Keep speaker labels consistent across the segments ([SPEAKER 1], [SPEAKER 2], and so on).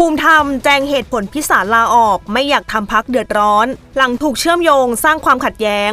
[SPEAKER 1] ภูมิธรรมแจงเหตุผลพิสารลาออก ไม่อยากทำพักเดือดร้อน หลังถูกเชื่อมโยงสร้างความขัดแย้ง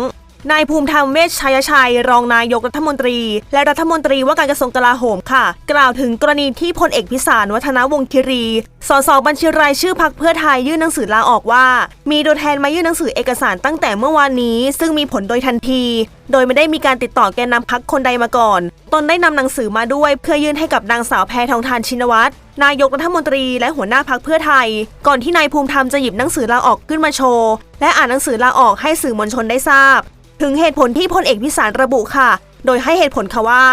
[SPEAKER 1] นายภูมิธรรมเวชชัยชัย รองนายกรัฐมนตรี และรัฐมนตรีว่าการกระทรวงกลาโหมค่ะ กล่าวถึงกรณีที่พลเอกพิสารวัฒนวงศ์คิรี สสบัญชีรายชื่อพักเพื่อไทยยื่นหนังสือลาออกว่า มีตัวแทนมายื่นหนังสือเอกสารตั้งแต่เมื่อวานนี้ ซึ่งมีผลโดยทันที โดยไม่ได้มีการติดต่อแกนนำพักคนใดมาก่อน ตนได้นำหนังสือมาด้วย เพื่อยื่นให้กับนางสาวแพทองทานชินวัตรนายกรัฐมนตรีและหัวหน้าพักเพื่อไทย ก่อนที่นายภูมิธรรมจะหยิบหนังสือลาออกขึ้นมาโชว์ และอ่านหนังสือลาออกให้สื่อมวลชนได้ทราบ ถึงเหตุผลที่พลเอกพิสารระบุค่ะ โดยให้เหตุผลค่ะว่า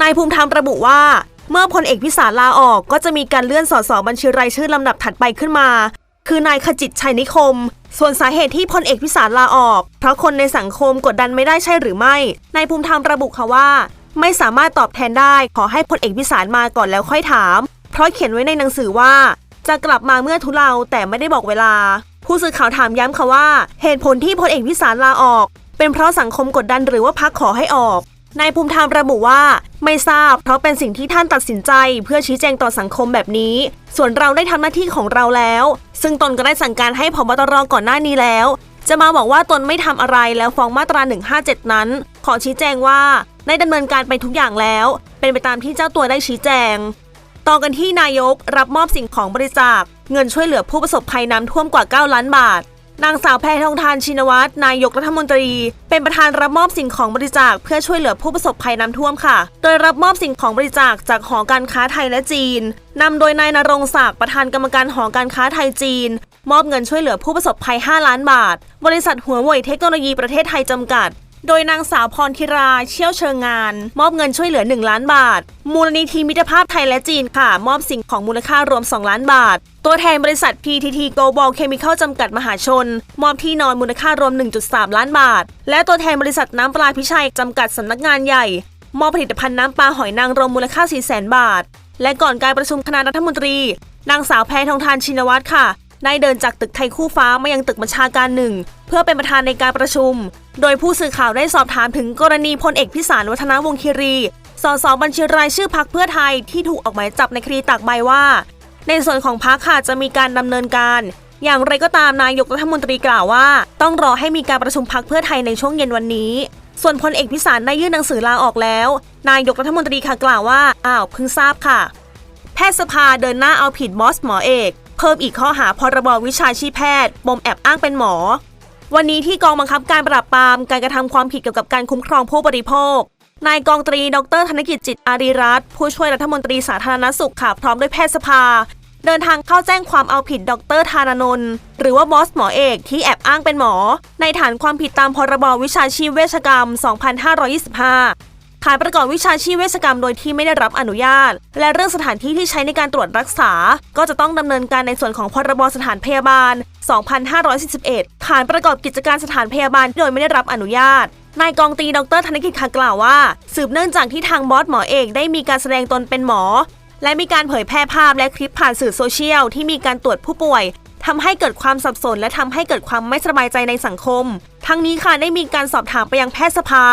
[SPEAKER 1] นายภูมิธรรมระบุว่า เมื่อพลเอกพิสารลาออกก็จะมีการเลื่อนสสบัญชีรายชื่อลำดับถัดไปขึ้นมา คือนายขจิตชัยนิคม ส่วนสาเหตุที่พลเอกพิสารลาออก เพราะคนในสังคมกดดันไม่ได้ใช่หรือไม่นายภูมิธรรมระบุค่ะว่า ไม่สามารถตอบแทนได้ ขอให้พลเอกพิสารมาก่อนแล้วค่อยถาม เพราะเขียนไว้ในหนังสือว่า จะกลับมาเมื่อทุเลาแต่ไม่ได้บอกเวลา ผู้สื่อข่าวถามย้ำค่ะว่า เหตุผลที่พลเอกพิสารลาออก เป็นเพราะสังคมกดดันหรือว่าพักขอให้ออกนายภูมิธรรมระบุว่า ไม่ทราบ เพราะเป็นสิ่งที่ท่านตัดสินใจ เพื่อชี้แจงต่อสังคมแบบนี้ ส่วนเราได้ทำหน้าที่ของเราแล้ว ซึ่งตนก็ได้สั่งการให้พบตรก่อนหน้านี้แล้ว จะมาบอกว่าตนไม่ทำอะไรแล้วฟ้องมาตรา 157 นั้น ขอชี้แจงว่าได้ดำเนินการไปทุกอย่างแล้ว เป็นไปตามที่เจ้าตัวได้ชี้แจง ต่อกันที่นายกรับมอบสิ่งของบริจาคเงินช่วยเหลือผู้ประสบภัยน้ำท่วมกว่า 9 ล้านบาท นางสาวแพทองทานชินวัตรนายกรัฐมนตรี เป็นประธานรับมอบสิ่งของบริจาคเพื่อช่วยเหลือผู้ประสบภัยน้ำท่วมค่ะ โดยรับมอบสิ่งของบริจาคจากหอการค้าไทยและจีนนำโดยนายนรงศักดิ์ประธานกรรมการหอการค้าไทยจีน มอบเงินช่วยเหลือผู้ประสบภัย 5 ล้านบาท บริษัทหัวเว่ยเทคโนโลยีประเทศไทยจำกัด โดยนางสาวพรธิราเชี่ยวเชิงงาน มอบเงินช่วยเหลือ 1 ล้านบาท มูลนิธิมิตรภาพไทยและจีนค่ะ มอบสิ่งของมูลค่ารวม 2 ล้านบาท ตัวแทนบริษัท PTT Global Chemical จำกัดมหาชน มอบที่นอนมูลค่ารวม 1.3 ล้านบาท และตัวแทนบริษัทน้ำปลาพิชัยจำกัดสำนักงานใหญ่ มอบผลิตภัณฑ์น้ำปลาหอยนางรมมูลค่า 400,000 บาท และก่อนการประชุมคณะรัฐมนตรี นางสาวแพทองทานชินวัตรค่ะได้เดินจากตึกไทยคู่ฟ้ามายังตึกบัญชาการหนึ่ง เพื่อเป็นประธานในการประชุม โดยผู้สื่อข่าวได้สอบถามถึงกรณีพลเอกพิสารวัฒนวงคีรี สสบัญชีรายชื่อพักเพื่อไทยที่ถูกออกหมายจับในคดีตากใบว่า ในส่วนของพักค่ะจะมีการดำเนินการ อย่างไรก็ตามนายกรัฐมนตรีกล่าวว่า ต้องรอให้มีการประชุมพักเพื่อไทยในช่วงเย็นวันนี้ ส่วนพลเอกพิสารได้ยื่นหนังสือลาออกแล้ว นายกรัฐมนตรีค่ะกล่าวว่าอ้าวเพิ่งทราบค่ะ แพทยสภาเดินหน้าเอาผิดบอสหมอเอก เพิ่มอีกข้อหาพรบวิชาชีพแพทย์ปมแอบอ้างเป็นหมอ วันนี้ที่กองบังคับการปราบปรามการกระทำความผิดเกี่ยวกับการคุ้มครองผู้บริโภคนายกองตรี ดรธนกิจจิตอารีรัตน์ผู้ช่วยรัฐมนตรีสาธารณสุขค่ะพร้อมด้วยแพทยสภา เดินทางเข้าแจ้งความเอาผิดดรธานนนท์หรือว่าบอสหมอเอกที่แอบอ้างเป็นหมอ ในฐานความผิดตามพรบวิชาชีพเวชกรรม 2525 ฐานประกอบวิชาชีพเวชกรรมโดยที่ไม่ได้รับอนุญาต และเรื่องสถานที่ที่ใช้ในการตรวจรักษา ก็จะต้องดำเนินการในส่วนของพรบสถานพยาบาล 2541 ฐานประกอบกิจการสถานพยาบาลโดยไม่ได้รับอนุญาตนายกองตีดรธนกิจค่ะกล่าวว่า สืบเนื่องจากที่ทางบอสหมอเอกได้มีการแสดงตนเป็นหมอ และมีการเผยแพร่ภาพและคลิปผ่านสื่อโซเชียลที่มีการตรวจผู้ป่วยทำให้เกิดความสับสนและทำให้เกิดความไม่สบายใจในสังคม ทั้งนี้ค่ะได้มีการสอบถามไปยังแพทยสภา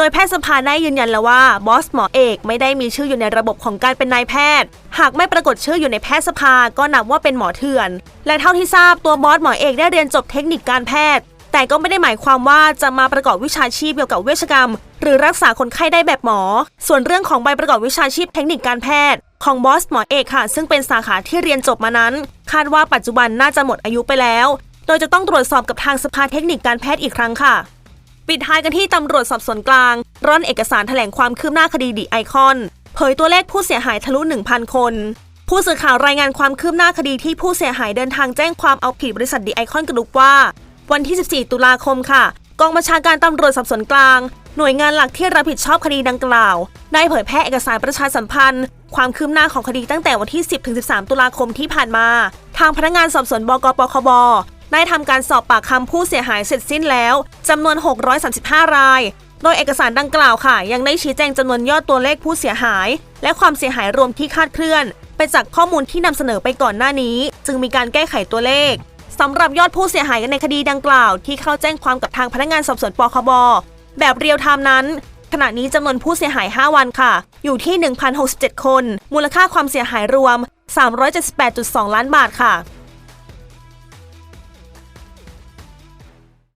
[SPEAKER 1] โดยแพทยสภาได้ยืนยันแล้วว่าบอสหมอเอกไม่ได้มีชื่ออยู่ในระบบของการเป็นนายแพทย์ หากไม่ปรากฏชื่ออยู่ในแพทยสภาก็นับว่าเป็นหมอเถื่อน และเท่าที่ทราบตัวบอสหมอเอกได้เรียนจบเทคนิคการแพทย์ แต่ก็ไม่ได้หมายความว่าจะมาประกอบวิชาชีพเกี่ยวกับเวชกรรม หรือรักษาคนไข้ได้แบบหมอ ส่วนเรื่องของใบประกอบวิชาชีพเทคนิคการแพทย์ของบอสหมอเอกค่ะ ซึ่งเป็นสาขาที่เรียนจบมานั้น คาดว่าปัจจุบันน่าจะหมดอายุไปแล้ว โดยจะต้องตรวจสอบกับทางสภาเทคนิคการแพทย์อีกครั้งค่ะ ปิดท้ายกันที่ตำรวจสอบสวนกลาง ร่อนเอกสารแถลงความคืบหน้าคดีดีไอคอน เผยตัวเลขผู้เสียหายทะลุ 1,000 คนผู้สื่อข่าวรายงานความคืบหน้าคดีที่ผู้เสียหายเดินทางแจ้งความเอาผิดบริษัทดีไอคอนกระดุกว่า วันที่ 14 ตุลาคมค่ะ กองบัญชาการตำรวจสอบสวนกลาง หน่วยงานหลักที่รับผิดชอบคดีดังกล่าว ได้เผยแพร่เอกสารประชาสัมพันธ์ ความคืบหน้าของคดีตั้งแต่วันที่ 10-13 ตุลาคมที่ผ่านมา ทางพนักงานสอบสวนบกปคบ ได้ทำการสอบปากคำผู้เสียหายเสร็จสิ้นแล้วจำนวน 635 ราย โดยเอกสารดังกล่าวค่ะ ยังได้ชี้แจงจำนวนยอดตัวเลขผู้เสียหาย และความเสียหายรวมที่คาดเคลื่อน ไปจากข้อมูลที่นำเสนอไปก่อนหน้านี้ จึงมีการแก้ไขตัวเลขสำหรับยอดผู้เสียหายในคดีดังกล่าว ที่เข้าแจ้งความกับทางพนักงานสอบสวนปคบแบบเรียลไทม์นั้น ขณะนี้จำนวนผู้เสียหาย 5 วันค่ะ อยู่ที่ 1,067 คน มูลค่าความเสียหายรวม 378.2 ล้านบาทค่ะ